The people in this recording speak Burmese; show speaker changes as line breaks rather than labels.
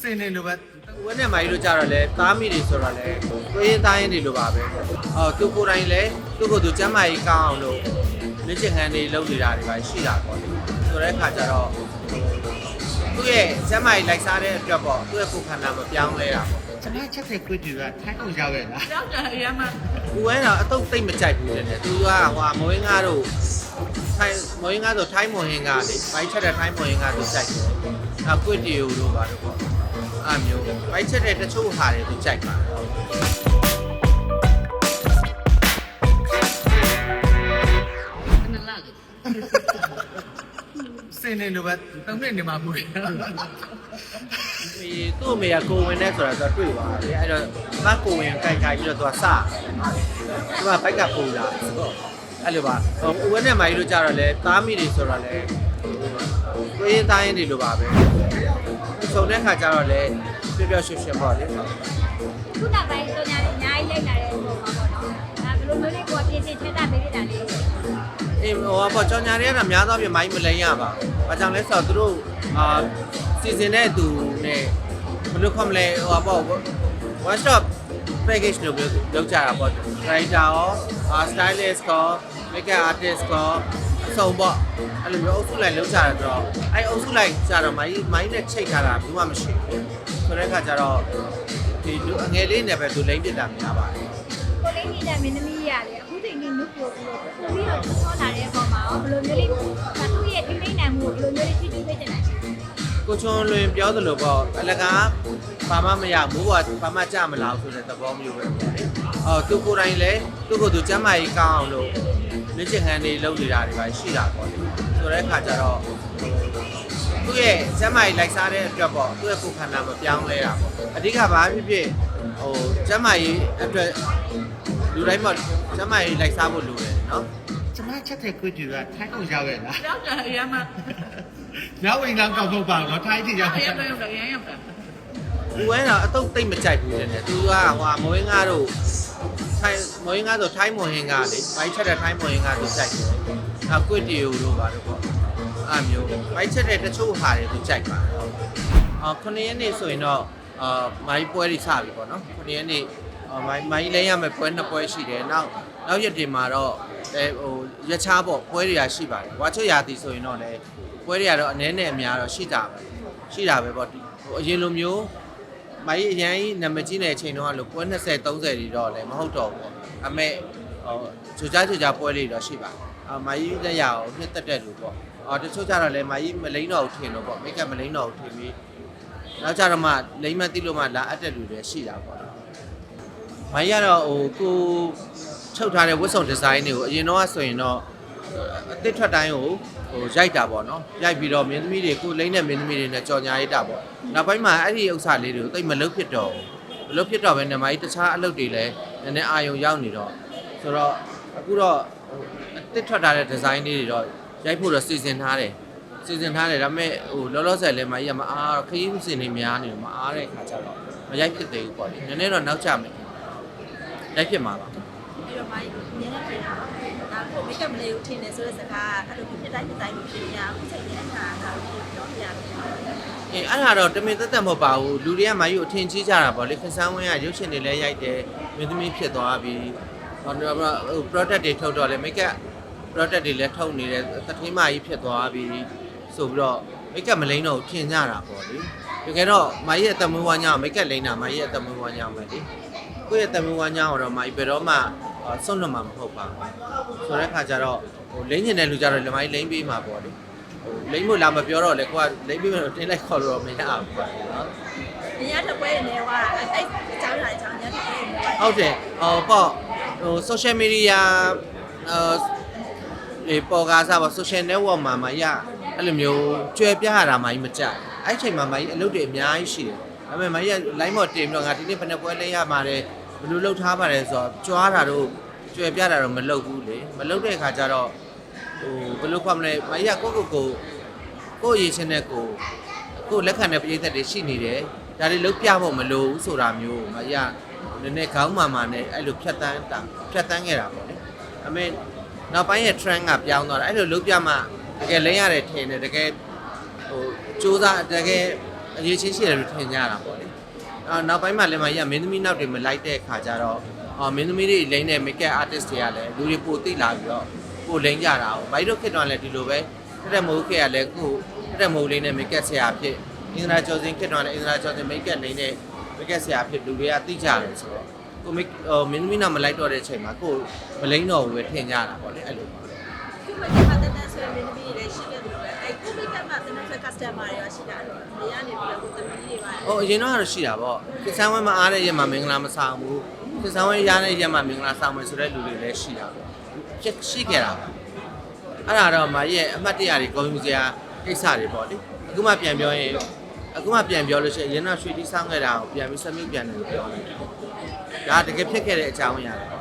စင်နေလိုပဲ
ဝင်းနဲ့မိုင်းတို့ကြတော့လေသားမိတွေဆိုတော့လေကိုရင်းသားရင်းတွေလိုပါပဲအော်သူကိုယ်တိုင်လေသူ့ကိုယ်သူကျမ်းမာရေးကောင်းအောင်လို့လက်ကျင်ငန်းတွေလုပ်နေတာတွေပါရှိတာပေါ့လေဆိုတဲ့အခါကျတော့သူ့ရဲ့ကျမ်းမာရေးလိုက်စားတဲ့အတွက်ပေါ့သူ့ရဲ့ကိုယ်ခန္ဓာမပြောင်းလဲတာပေါ့
ကျွန်တော်ချက်တဲ့ကွေးတူကထိုင်းအောင်ရောက်ရဲ့လား
ရောက်တယ်အရင်မှ
ဦးဝဲတော့အတုတ်သိမ့်မကြိုက်ဘူးတဲ့သူကဟိုဟာမဝင်းကားတို့ ထိုင်းမဝင်းကားဆိုထိုင်းမွန်ဟင်ကားလေဘိုက်ချက်တဲ့ထိုင်းမွန်ဟင်ကားသူကြိုက်တယ်။နောက်ကွစ်တီယိုတို့ပါတော့ပေါ့။အဲ့မျိုးဘိုက်ချက်တဲ့တချို့ဟာတွေသူကြိုက်ပါတယ်
နလာ
စင်နေလိုပဲသုံးနှစ်နေမှာဘူးလေ။
ဒီသူ့အမေကကိုဝင်နေဆိုတာသူတွေ့သွားတယ်။အဲ့တော့မကိုဝင်ကြိုက်ကြိုက်ပြီးတော့သူကစတယ်။သူကဘိုက်ကပူလာဆိုတော့ အဲ့လိုပါ။ဟိုဦးဝဲနဲ့မိုင်းတို့ကြတော့လေသားမိတွေဆိုတော့လေကိုရင်းသားရင်းတွေလိုပါပဲ။ဆုံတဲ့ခါကျတော့လေပျော်ပျော်ရွှင်ရွှင်ပေါ့လေ။
ခုနောက်ပိုင်းဆိုညာလေးအများကြီးလိုက်လာတဲ့ပုံပါပေါ့နော်။ဒါဘယ်လိုမျိုးလေးကိုပြည့်စည်ထက်တာပေးရတာလေး
အေးဟိုပေါ့ကြောင်ညာတွေကတော့များသောအားဖြင့်မိုင်းမလိန်ရပါဘူး။ဘာကြောင့်လဲဆိုတော့သူတို့အာစီစဉ်တဲ့သူနဲ့ဘယ်လိုခေါ်မလဲဟိုပေါ့ one stop package လို့ပြောလုပ်ကြတာပေါ့။ writer ရော stylist ရော makeup artist ရောအစုံပေါ့အဲ့လိုမျိုးအုပ်စုလိုက်လုပ်ကြတာဆိုတော့အဲ့အုပ်စုလိုက်ကြတော့မိုင်းမိုင်းနဲ့ချိတ်ထားတာဘူးမှမရှိဘူး။ဆိုတဲ့အခါကျတော့ဒီလူအငယ်လေးနဲ့ပဲသူလိမ့်ပြစ်တာများပါတယ်။
ကိုလေးကြီးတဲ့မင်းသမီးရတယ်အခုချိန်ကြီးနုပို့ပြီးတော့ပုံပြီးတော့ဆောလာတဲ့ပုံမှာရောဘယ်လိုမျိုးလေးဒါသူ့ရဲ့ထိမိတ်နိုင်မှုကိုဘယ်လိုမျိုးလေးကြည့်ကြည့်ပေးတင်နိုင်လဲ
ကိုချွန်လွင်ပြောသလိုပေါ့အလကားဘာမှမရဘူးပေါ့ဘာမှကြမလာဘူးဆိုတဲ့သဘောမျိုးပဲပေါ့လေအော်သူကိုယ်တိုင်လည်းသူ့ကိုယ်သူကျမ်းမာရေးကောင်းအောင်လို့လက်ကျင်ငန်းတွေလုပ်နေတာတွေပါရှိတာပေါ့လေဆိုတဲ့အခါကျတော့သူ့ရဲ့ကျမ်းမာရေးလိုက်စားတဲ့အတွက်ပေါ့သူ့ရဲ့ကိုယ်ခန္ဓာမပြောင်းလဲတာပေါ့အဓိကဘာဖြစ်ဖြစ်ဟိုကျမ်းမာရေးအတွက်လူတိုင်းပေါ့ကျမ်းမာရေးလိုက်စားဖို့လိုတယ်နော်
ကျွန်တော်ချက်တဲ့ကွေးတူကထိုင်းအောင်ရောက်ရဲ့လား
ရောက်တယ်အရင်မှ
ရောက်ဝင်တော့ကောက်ဖို့ပါတော့ထိုင်းကြည့်ရောက်
အ
ရ
ရင်
င်
မှရောက်တယ်အရင်ရောက်တယ်
ဦးဝဲတော့အတုတ်သိမ့်မကြိုက်ဘူးတဲ့သူကဟိုဟာမဝင်းကားတို့ထိုင်းမဝင်းကားဆိုထိုင်းမွန်ဟင်ကားလေဘိုက်ချက်တဲ့ထိုင်းမွန်ဟင်ကားသူကြိုက်တယ်။နောက်ကွစ်တီယိုတို့ပါတော့ပေါ့။အဲ့မျိုးဘိုက်ချက်တဲ့တချို့ဟာတွေသူကြိုက်ပါတယ်။အော်ခုနှစ်ရက်နေ့ဆိုရင်တော့အာမိုင်းပွဲတွေစပြီပေါ့နော်။ခုနှစ်ရက်နေ့အော်မိုင်းမိုင်းလဲရမယ်ပွဲနှစ်ပွဲရှိတယ်။နောက်နောက်ရက်တွေမှာတော့အဲဟိုရချားပေါ့ပွဲတွေကရှိပါတယ်။ဝါချွတ်ရာသီဆိုရင်တော့လေ ပွဲတွေကတော့အနည်းနဲ့အများတော့ရှိတာပဲ။ရှိတာပဲပေါ့ဒီဟိုအရင်လိုမျိုးမကြီးအရင်ကြီးနံပါတ်ကြီးတဲ့အချိန်တုန်းကလို့ပွဲ20 30တွေတော့လည်းမဟုတ်တော့ဘူးပေါ့အမေဟိုဂျူကြဂျူကြပွဲလေးတော့ရှိပါတယ်အမကြီးလက်ရအောင်နှစ်သက်တဲ့လူပေါ့အော်တချို့ကြတော့လည်းမကြီးမလိမ့်တော့ဘူးထင်တော့ပေါ့မိတ်ကမလိမ့်တော့ဘူးထင်ပြီးနောက်ကြတော့မှလိမ့်မသိလို့မှလာအပ်တဲ့လူတွေရှိတာပေါ့မကြီးကတော့ဟိုကိုချုပ်ထားတဲ့ဝတ်စုံဒီဇိုင်းတွေကိုအရင်တော့ဆိုရင်တော့ အသစ်ထွက်တိုင်းကိုဟိုရိုက်တာပေါ့နော်ရိုက်ပြီးတော့မင်းသမီးတွေကိုလိမ့်တဲ့မင်းသမီးတွေနဲ့ကြော်ညာရိုက်တာပေါ့နောက်ပိုင်းမှာအဲ့ဒီဥစ္စာလေးတွေကိုတိတ်မလုတ်ဖြစ်တော့ဘူးမလုတ်ဖြစ်တော့ပဲနေမကြီးတခြားအလုပ်တွေလည်းနည်းနည်းအာရုံရောက်နေတော့ဆိုတော့အခုတော့ဟိုအသစ်ထွက်ထားတဲ့ဒီဇိုင်းလေးတွေတော့ရိုက်ဖို့တော့စီစဉ်ထားတယ်စီစဉ်ထားတယ်ဒါပေမဲ့ဟိုလောလောဆယ်လည်းမကြီးကမအားခရီးစင်နေများနေတော့မအားတဲ့ခါကျတော့မရိုက်ဖြစ်သေးဘူးပေါ့လေနည်းနည်းတော့နောက်ကျမယ်ရိုက်ဖြစ်မှာပါ
အဲ့တော့မိုင်းနည်းနည်းပြင်တာဒါ ကိုမိတ်ကပ်မလေးကိုထင်တယ်ဆိုတဲ့စကားအဲ့လိုဖြစ်တိုင်းဖြစ်တိုင်းဖြစ်နေရအခုချိန်နဲ့အခါဒါကိုပြောပြရတယ်
အေးအဲ့ဒါတော့တမင်သက်သက်မဟုတ်ပါဘူးလူတွေကမာယူအထင်ကြီးကြတာပေါ့လေခန်းဆန်းဝင်းကရုပ်ရှင်တွေလည်းရိုက်တယ်မင်းသမီးဖြစ်သွားပြီဟိုတော့ဟို product တွေထုတ်တော့လေ make up product တွေလည်းထုတ်နေတယ်သထင်းမကြီးဖြစ်သွားပြီဆိုပြီးတော့ make up မလိမ့်တော့ထင်ကြတာပေါ့လေတကယ်တော့မာကြီးရဲ့တမွေးဝါးညောင်း make up လိမ့်တာမာကြီးရဲ့တမွေးဝါးညောင်းပဲလေကိုယ့်ရဲ့တမွေးဝါးညောင်းတော့မာကြီးဘယ်တော့မှ ဆွတ်လွတ်မှာမဟုတ်ပါဘူးဆိုတဲ့ခါကျတော့ဟိုလိမ့်ညင်တဲ့လူကြတော့လမိုင်းလိမ့်ပေးမှာပေါ့လေဟိုလိမ့်မို့လာမပြောတော့လေကိုကလိမ့်ပေးမယ်တင်းလိုက်ခေါ်လို့တော့မရဘူးပေါ့နော်
ညတစ်ပွဲနေကအဲ့အကြောင်းလာအကြောင်းညတစ်ပွဲနေ
ဟုတ်တယ်ဟောပေါ့ဟို social media အဲပေါ်ကားစားပါ social network မှာမှာရအဲ့လိုမျိုးကျွဲပြရတာမှကြီးမကြအဲ့ချိန်မှာမှကြီးအလုပ်တွေအများကြီးရှိတယ်ဒါပေမဲ့မကြီးက line မော်တင်ပြီးတော့ငါဒီနေ့ဘယ်နှပွဲလဲရမှာလဲ ဘယ်လိုလုပ်ထားပါလဲဆိုတော့ကြွားတာတော့ကြွယ်ပြတာတော့မလုပ်ဘူးလေမလုပ်တဲ့အခါကျတော့ဟိုဘယ်လိုခေါ်မလဲမကြီးကကိုယ့်ကိုယ်ကိုကိုယ့်ရည်ချင်းတဲ့ကိုကိုယ်လက်ခံတဲ့ပြည်သက်တွေရှိနေတယ်ဒါတွေလုံးပြဖို့မလိုဘူးဆိုတာမျိုးမရနည်းနည်းခေါင်းမာမာနဲ့အဲ့လိုဖြတ်တန်းတာဖြတ်တန်းခဲ့တာပေါ့လေအမေနောက်ပိုင်းရဲ့ trend ကပြောင်းသွားတာအဲ့လိုလုံးပြမှတကယ်လိမ့်ရတယ်ထင်တယ်တကယ်ဟိုစူးစမ်းတကယ်အရေးချင်းရှိတယ်လို့ထင်ကြတာပေါ့လေအော် နောက်ပိုင်းမှာလည်းမရမင်းသမီးနောက်တွေမလိုက်တဲ့ခါကျတော့အော်မင်းသမီးတွေလိမ့်တဲ့ makeup artist တွေကလည်းလူတွေပိုသိလာပြီးတော့ပိုလိမ့်ကြတာပေါ့ဘိုက်တို့ခေတ်တော့လည်းဒီလိုပဲတက်တဲ့မဟုတ်ခေတ်ကလည်းကိုတက်တဲ့မဟုတ်လေးနဲ့ makeup ဆရာဖြစ်အင်္ဂလာကျော်စင်ခေတ်တော့လည်းအင်္ဂလာကျော်စင် makeup လိမ့်တဲ့ makeup ဆရာဖြစ်လူတွေကသိကြတယ်ဆိုတော့ကိုမဟိုမင်းသမီးနောက်မလိုက်တော့တဲ့အချိန်မှာကိုမလိမ့်တော့ဘူးပဲထင်ကြတာပေါ့လေအဲ့လိုပါ
ခုမှဒီမှာတန်းဆိုရမင်းသမီး မှတန်းဆို customer တွေရောရှိတာလို့နေရာနေပြီးတော့ကိုသမီးတွေပါ။
ဟိုအရင်တော့ကတော့ရှိတာပေါ့။ကိစ္စဝဲမအားတဲ့ရက်မှာမင်္ဂလာမဆောင်ဘူး။ကိစ္စဝဲရတဲ့ရက်မှာမင်္ဂလာဆောင်မယ်ဆိုတဲ့လူတွေလည်းရှိတာပေါ့။ဖြစ်ရှိခဲ့တာပေါ့။အဲ့ဒါတော့မရဲ့အမှတ်တရတွေဂုဏ်ယူစရာကိစ္စတွေပေါ့လေ။အခုမှပြန်ပြောရင်အခုမှပြန်ပြောလို့ရှိရင်အရင်ကရွှေတီးဆောင်ခဲ့တာကိုပြန်ပြီးဆက်မြုပ်ပြန်တယ်လို့ပြောတယ်။ဒါတကယ်ဖြစ်ခဲ့တဲ့အကြောင်းအရာတွေ